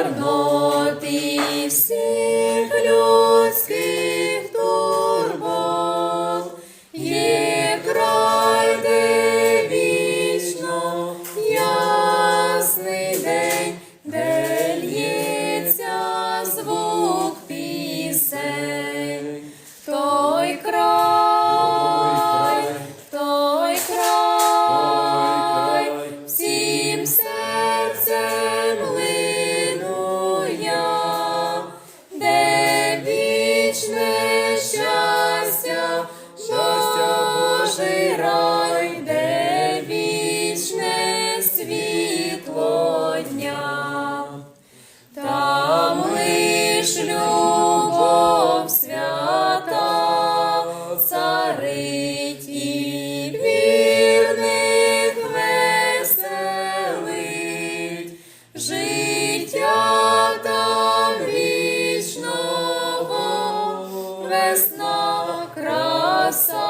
Марноти всіх людських турбов є край, де вічно ясний день, де лється звук. So.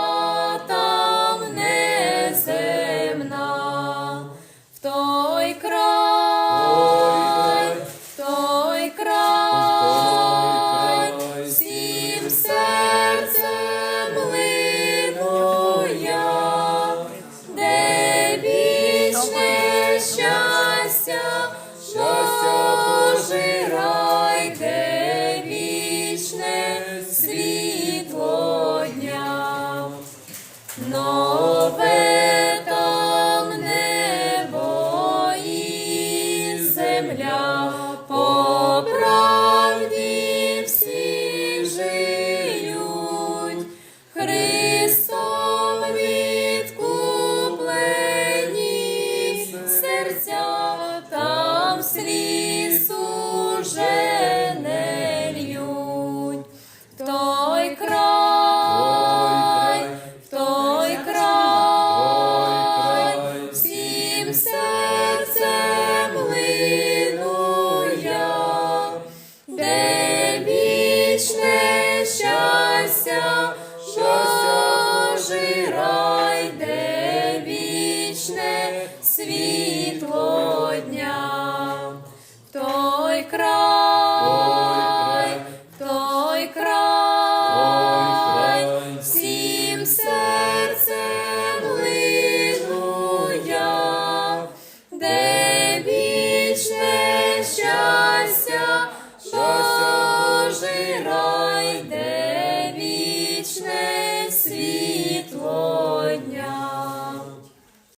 City.